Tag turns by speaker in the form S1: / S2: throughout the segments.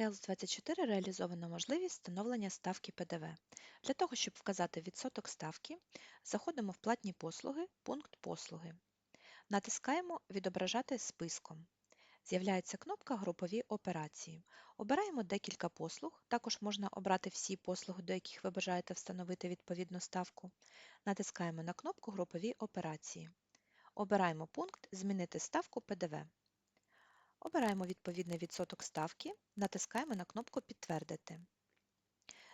S1: Health24 реалізована можливість встановлення ставки ПДВ. Для того, щоб вказати відсоток ставки, заходимо в платні послуги, пункт послуги. Натискаємо Відображати списком. З'являється кнопка Групові операції. Обираємо декілька послуг, також можна обрати всі послуги, до яких ви бажаєте встановити відповідну ставку. Натискаємо на кнопку Групові операції. Обираємо пункт Змінити ставку ПДВ. Обираємо відповідний відсоток ставки, натискаємо на кнопку Підтвердити.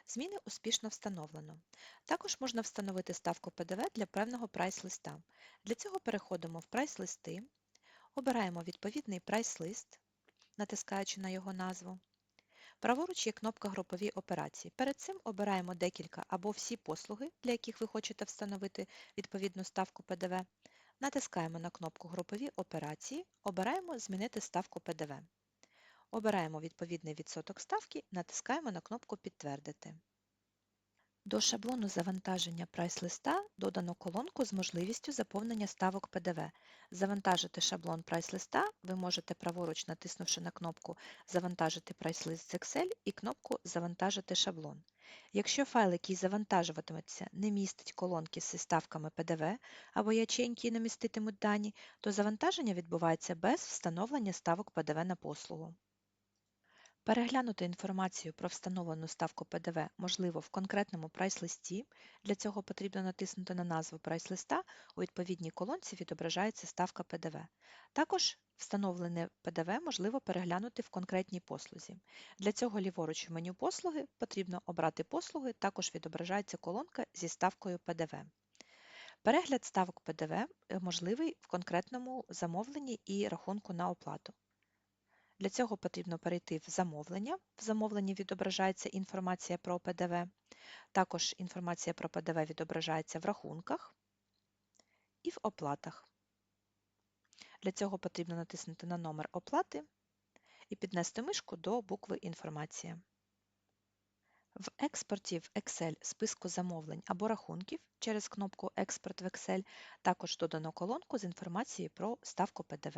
S1: Зміни успішно встановлено. Також можна встановити ставку ПДВ для певного прайс-листа. Для цього переходимо в прайс-листи, обираємо відповідний прайс-лист, натискаючи на його назву. Праворуч є кнопка Групові операції. Перед цим обираємо декілька або всі послуги, для яких ви хочете встановити відповідну ставку ПДВ. Натискаємо на кнопку Групові операції, обираємо Змінити ставку ПДВ. Обираємо відповідний відсоток ставки, натискаємо на кнопку Підтвердити. До шаблону завантаження прайс-листа додано колонку з можливістю заповнення ставок ПДВ. Завантажити шаблон прайс-листа ви можете праворуч натиснувши на кнопку Завантажити прайс-лист з Excel і кнопку Завантажити шаблон. Якщо файл, який завантажуватиметься, не містить колонки зі ставками ПДВ або ячейки не міститимуть дані, то завантаження відбувається без встановлення ставок ПДВ на послугу. Переглянути інформацію про встановлену ставку ПДВ можливо в конкретному прайс-листі. Для цього потрібно натиснути на назву прайс-листа, у відповідній колонці відображається ставка ПДВ. Також встановлене ПДВ можливо переглянути в конкретній послузі. Для цього ліворуч в меню послуги потрібно обрати послуги, також відображається колонка зі ставкою ПДВ. Перегляд ставок ПДВ можливий в конкретному замовленні і рахунку на оплату. Для цього потрібно перейти в замовлення. В замовленні відображається інформація про ПДВ. Також інформація про ПДВ відображається в рахунках і в оплатах. Для цього потрібно натиснути на номер оплати і піднести мишку до букви Інформація. В експорті в Excel списку замовлень або рахунків через кнопку Експорт в Excel також додано колонку з інформацією про ставку ПДВ.